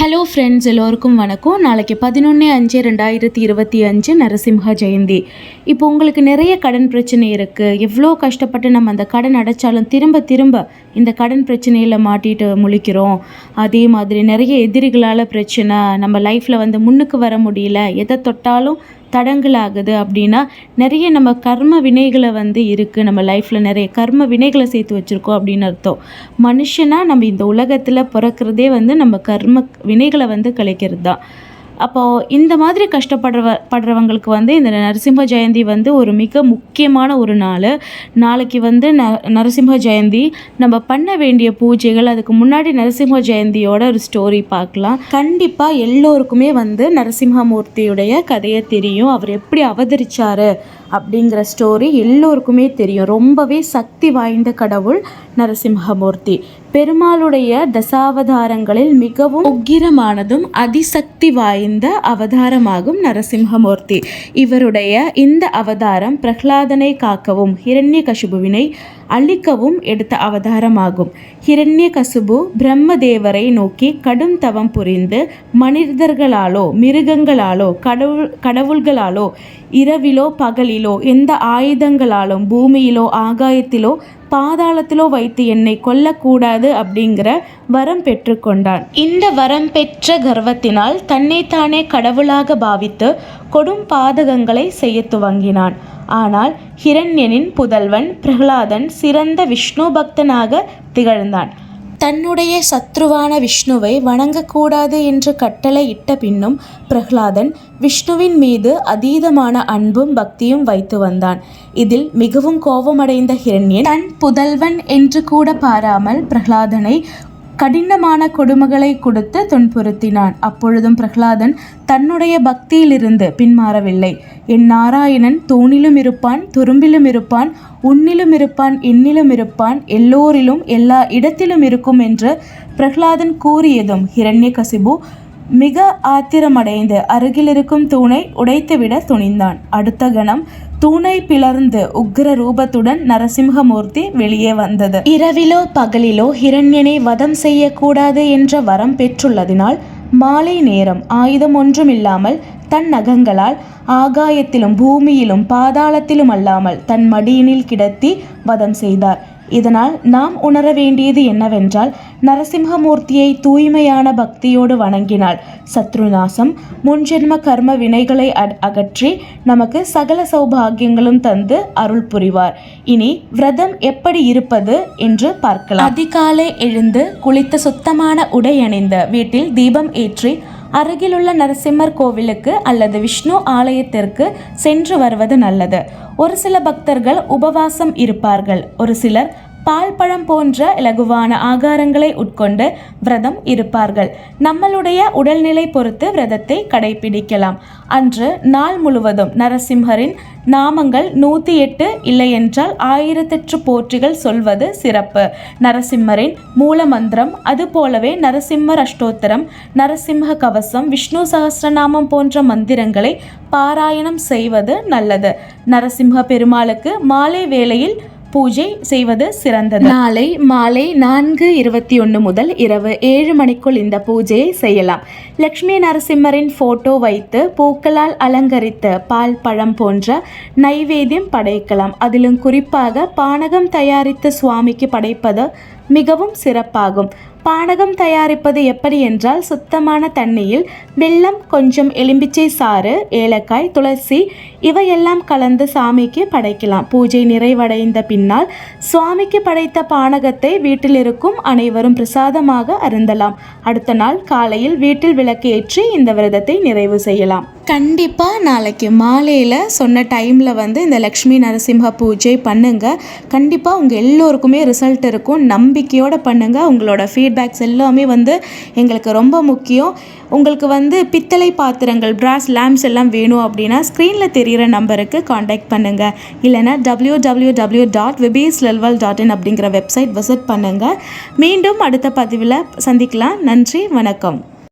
Hello friends எல்லோருக்கும் வணக்கம். நாளைக்கு பதினொன்று அஞ்சு ரெண்டாயிரத்தி இருபத்தி அஞ்சு நரசிம்ஹ ஜெயந்தி. இப்போ உங்களுக்கு நிறைய கடன் பிரச்சனை இருக்குது எவ்வளோ கஷ்டப்பட்டு நம்ம அந்த கடன் அடைச்சாலும் திரும்ப திரும்ப இந்த கடன் பிரச்சனையில் மாட்டிட்டு முழிக்கிறோம். அதே மாதிரி நிறைய எதிரிகளால் பிரச்சனை. நம்ம லைஃப்பில் வந்து முன்னுக்கு வர முடியல. எதை தொட்டாலும் தடங்கலாகுது அப்படின்னா நிறைய நம்ம கர்ம வினைகளை வந்து இருக்குது நம்ம லைஃப்பில் நிறைய கர்ம வினைகளை சேர்த்து வச்சுருக்கோம் அப்படின்னு அர்த்தம். மனுஷனாக நம்ம இந்த உலகத்தில் பிறக்கிறதே வந்து நம்ம கர்ம வினைகளை வந்து கழிக்கிறது தான் அப்போது இந்த மாதிரி கஷ்டப்படுறவ படுறவங்களுக்கு வந்து இந்த நரசிம்ம ஜெயந்தி வந்து ஒரு மிக முக்கியமான ஒரு நாள். நாளைக்கு வந்து ந நரசிம்ம ஜெயந்தி. நம்ம பண்ண வேண்டிய பூஜைகள் அதுக்கு முன்னாடி நரசிம்ம ஜெயந்தியோட ஒரு ஸ்டோரி பார்க்கலாம். கண்டிப்பாக எல்லோருக்குமே வந்து நரசிம்மமூர்த்தியுடைய கதையை தெரியும். அவர் எப்படி அவதரிச்சாரு அப்படிங்கிற ஸ்டோரி எல்லோருக்குமே தெரியும். ரொம்பவே சக்தி வாய்ந்த கடவுள் நரசிம்மமூர்த்தி. பெருமாளுடைய தசாவதாரங்களில் மிகவும் உக்கிரமானதும் அதிசக்தி வாய்ந்த அவதாரமாகும் நரசிம்மமூர்த்தி. இவருடைய இந்த அவதாரம் பிரகலாதனை காக்கவும் ஹிரண்ய கசுபுவினை அழிக்கவும் எடுத்த அவதாரமாகும். ஹிரண்யகசுபு பிரம்மதேவரை நோக்கி கடும் தவம் புரிந்து மனிதர்களாலோ மிருகங்களாலோ கடவுள் கடவுள்களாலோ இரவிலோ பகலிலோ எந்த ஆயுதங்களாலும் பூமியிலோ ஆகாயத்திலோ பாதாளத்திலோ வைத்து என்னை கொல்லக்கூடாது அப்படிங்கிற வரம் பெற்றுக்கொண்டான் இந்த வரம் பெற்ற கர்வத்தினால் தன்னைத்தானே கடவுளாக பாவித்து கொடும் பாதகங்களை செய்ய துவங்கினான். ஆனால் ஹிரண்யனின் புதல்வன் பிரகலாதன் சிறந்த விஷ்ணு பக்தனாக திகழ்ந்தான். தன்னுடைய சத்ருவான விஷ்ணுவை வணங்கக்கூடாது என்று கட்டளையிட்ட பின்னும் பிரகலாதன் விஷ்ணுவின் மீது அதீதமான அன்பும் பக்தியும் வைத்து வந்தான். இதில் மிகவும் கோபமடைந்த ஹிரண்யன் தன் புதல்வன் என்று கூட பாராமல் பிரகலாதனை கடினமான கொடுமைகளை கொடுத்து துன்புறுத்தினான். அப்பொழுதும் பிரகலாதன் தன்னுடைய பக்தியிலிருந்து பின்மாறவில்லை. என் நாராயணன் தூணிலும் இருப்பான் துரும்பிலும் இருப்பான் உன்னிலும் இருப்பான் என்னிலும் இருப்பான் எல்லோரிலும் எல்லா இடத்திலும் இருக்கும் என்று பிரகலாதன் கூறியதும் ஹிரண்யகசிபு மிக ஆத்திரமடைந்து அருகிலிருக்கும் தூணை உடைத்துவிட துணிந்தான். அடுத்த கணம் தூணை பிளர்ந்து உக்ர ரூபத்துடன் நரசிம்ஹமூர்த்தி வெளியே வந்தது. இரவிலோ பகலிலோ ஹிரண்யனை வதம் செய்யக்கூடாது என்ற வரம் பெற்றுள்ளதினால் மாலை நேரம் ஆயுதம் ஒன்றுமில்லாமல் தன் நகங்களால் ஆகாயத்திலும் பூமியிலும் பாதாளத்திலும் அல்லாமல் தன் மடியினில் கிடத்தி வதம் செய்தார். இதனால் நாம் உணர வேண்டியது என்னவென்றால் நரசிம்ஹமூர்த்தியை தூய்மையான பக்தியோடு வணங்கினால் சத்ருநாசம் முன்ஜென்ம கர்ம வினைகளை அகற்றி நமக்கு சகல சௌபாகியங்களும் தந்து அருள் புரிவார். இனி விரதம் எப்படி இருப்பது என்று பார்க்கலாம். அதிகாலை எழுந்து குளித்த சுத்தமான உடை அணிந்த வீட்டில் தீபம் ஏற்றி அருகிலுள்ள நரசிம்மர் கோவிலுக்கு அல்லது விஷ்ணு ஆலயத்திற்கு சென்று வருவது நல்லது. ஒரு சில பக்தர்கள் உபவாசம் இருப்பார்கள். ஒரு சிலர் பால் பழம் போன்ற இலகுவான ஆகாரங்களை உட்கொண்டு விரதம் இருப்பார்கள். நம்மளுடைய உடல்நிலை பொறுத்து விரதத்தை கடைபிடிக்கலாம். அன்று நாள் முழுவதும் நரசிம்ஹரின் நாமங்கள் நூற்றி எட்டு இல்லையென்றால் ஆயிரத்தெட்டு போற்றிகள் சொல்வது சிறப்பு. நரசிம்மரின் மூலமந்திரம் அதுபோலவே நரசிம்மர் அஷ்டோத்தரம் நரசிம்ம கவசம் விஷ்ணு சகசிரநாமம் போன்ற மந்திரங்களை பாராயணம் செய்வது நல்லது. நரசிம்ம பெருமாளுக்கு மாலை வேளையில் பூஜை செய்வது சிறந்தது. நாளை மாலை நான்கு இருபத்தி ஒன்று முதல் இரவு ஏழு மணிக்குள் இந்த பூஜையை செய்யலாம். லக்ஷ்மி நரசிம்மரின் போட்டோ வைத்து பூக்களால் அலங்கரித்து பால் பழம் போன்ற நைவேத்தியம் படைக்கலாம். அதிலும் குறிப்பாக பானகம் தயாரித்து சுவாமிக்கு படைப்பது மிகவும் சிறப்பாகும். பானகம் தயாரிப்பது எப்படி என்றால் சுத்தமான தண்ணியில் வெல்லம் கொஞ்சம் எலும்பிச்சை சாறு ஏலக்காய் துளசி இவையெல்லாம் கலந்து சாமிக்கு படைக்கலாம். பூஜை நிறைவடைந்த பின்னால் சுவாமிக்கு படைத்த பானகத்தை வீட்டில் இருக்கும் அனைவரும் பிரசாதமாக அருந்தலாம். அடுத்த நாள் காலையில் வீட்டில் விளக்கேற்றி இந்த விரதத்தை நிறைவு செய்யலாம். கண்டிப்பாக நாளைக்கு மாலையில் சொன்ன டைமில் வந்து இந்த லக்ஷ்மி நரசிம்ம பூஜை பண்ணுங்கள் கண்டிப்பாக உங்கள் எல்லோருக்குமே ரிசல்ட் இருக்கும். நம்பிக்கையோடு பண்ணுங்கள் உங்களோட ஃபீட்பேக்ஸ் எல்லாமே வந்து எங்களுக்கு ரொம்ப முக்கியம். உங்களுக்கு வந்து பித்தளை பாத்திரங்கள் பிராஸ் லேம்ப்ஸ் எல்லாம் வேணும் அப்படின்னா ஸ்க்ரீனில் தெரிகிற நம்பருக்கு காண்டாக்ட் பண்ணுங்கள் இல்லைனா W W W dot VBS level dot in அப்படிங்கிற வெப்சைட் விசிட் பண்ணுங்கள் மீண்டும் அடுத்த பதிவில் சந்திக்கலாம். நன்றி வணக்கம்.